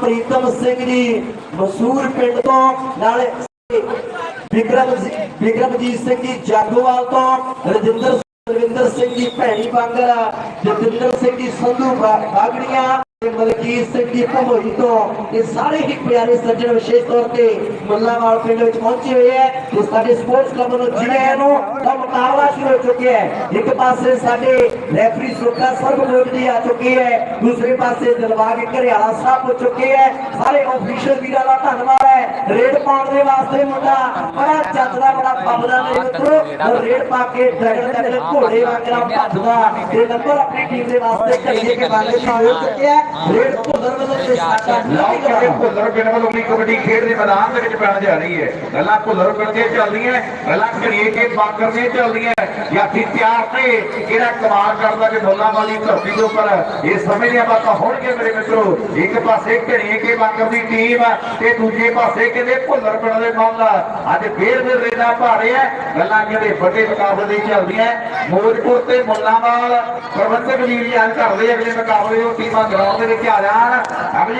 ਪ੍ਰੀਤਮ ਸਿੰਘ ਜੀ ਮਸੂਰ ਪਿੰਡ ਤੋਂ, ਨਾਲੇ ਵਿਕਰਮ ਜੀ- ਵਿਕਰਮਜੀਤ ਸਿੰਘ ਜੀ ਜਾਗੋਵਾਲ ਤੋਂ, ਰਜਿੰਦਰ, ਰਵਿੰਦਰ ਸਿੰਘ ਜੀ ਭੈਣੀ ਬਾਂਗਰ, ਜਤਿੰਦਰ ਸਿੰਘ ਜੀ ਸੰਧੂ ਬਾਗੜੀਆਂ ਮਲਕੀਤ ਸਿੰਘ ਜੀ ਭਮੋਈ ਤੋਂ ਇਹ ਸਾਰੇ ਹੀ ਪਿਆਰੇ ਸੱਜਣ ਵਿਸ਼ੇਸ਼ ਤੌਰ ਤੇ ਮੁੱਲਾਵਾਲ ਪਿੰਡ ਵਿੱਚ ਪਹੁੰਚੇ ਹੋਏ ਹੈ ਤੇ ਸਾਡੇ ਸਪੋਰਟਸ ਕਲੱਬ ਨੂੰ ਜਿਵੇਂ ਨੂੰ ਤਾਂ ਮੁਕਾਬਲਾ ਸ਼ੁਰੂ ਹੋ ਚੁੱਕਿਆ ਹੈ। ਇੱਕ ਪਾਸੇ ਸਾਡੇ ਰੈਫਰੀ ਸੁੱਖਾ ਸਰਬਜੋਤ ਜੀ ਆ ਚੁੱਕੀ ਹੈ, ਦੂਸਰੇ ਪਾਸੇ ਦਿਲਬਾਗ ਘਰਿਆਲਾ ਸਾਹਿਬ ਹੋ ਚੁੱਕੇ ਹੈ। ਸਾਰੇ ਆਫੀਸ਼ੀਅਲ ਵੀਰਾਂ ਦਾ ਧੰਨਵਾਦ ਹੈ ਰੇਡ ਪਾਉਣ ਦੇ ਵਾਸਤੇ ਮੁੰਡਾ ਬੜਾ ਚੱਜਦਾ ਬੜਾ ਫੱਬਦਾ ਮੇਰੇ ਮਿੱਤਰੋ। ਰੇਡ ਪਾ ਕੇ ਡਰਗਨ ਤੱਕ ਘੋੜੇ ਵਾਂਗਰਾ ਭੱਜਦਾ ਤੇ ਨੰਬਰ ਆਪਣੀ ਟੀਮ ਦੇ ਵਾਸਤੇ ਘੜੀਏ ਕੇ ਬਾਗੇ ਦੀ ਹੋ ਚੁੱਕਿਆ ਰੇਡ ਭੁੱਲਰ ਵੱਲੋਂ ਤੇ ਸਾਡਾ ਲਓ ਨਹੀਂ ਕਿ ਭੁੱਲਰ ਪਿੰਡ ਵੱਲੋਂ ਵੀ ਕਬੱਡੀ ਖੇਡ ਦੇ ਮੈਦਾਨ ਦੇ ਵਿੱਚ ਪੈਣ ਜਾ ਰਹੀ ਹੈ। ਗੱਲਾਂ ਭੁੱਲਰ ਪਿੰਡ ਦੀਆਂ ਚੱਲਦੀਆਂ ਗੱਲਾਂ ਘੜੀਏ ਕੇ ਬਾਕਰ ਦੀਆਂ ਚੱਲਦੀਆਂ। ਯਾਤੀ ਤਿਆਰ ਤੇ ਕਿਹੜਾ ਕਮਾਲ ਕਰਦਾ ਕਿ ਮੁੱਲਾ ਵਾਲੀ ਧਰਤੀ ਦੇ ਉੱਪਰ ਇਹ ਸਮੇਂ ਦੀਆਂ ਬਾਤਾਂ ਹੋਣਗੇ ਮੇਰੇ ਮਿੱਤਰੋ। ਇੱਕ ਪਾਸੇ ਘੜੀਏ ਕੇ ਬਾਕਰ ਦੀ ਟੀਮ ਤੇ ਦੂਜੇ ਪਾਸੇ ਕਹਿੰਦੇ ਭੁੱਲਰ ਪਿੰਡ ਦੇ ਮਾਮਲਾ ਅੱਜ ਫੇਰ ਫਿਰ ਰੇਡਾ ਭਾਰੇ ਹੈ ਗੱਲਾਂ ਕਹਿੰਦੇ ਵੱਡੇ ਮੁਕਾਬਲੇ ਦੀ ਚੱਲਦੀਆਂ। ਮੋਜਪੁਰ ਤੇ ਮੁੱਲਾਵਾਲ ਪ੍ਰਬੰਧਕ ਵੀਰ ਜਾਨ ਕਰਦੇ ਅਗਲੇ ਮੁਕਾਬਲੇ ਉਹ ਟੀਮਾਂ ਗਰਾਊਂਡ ਦੇ ਵਿੱਚ ਆ ਜਾਣ। ਅਗਲੇ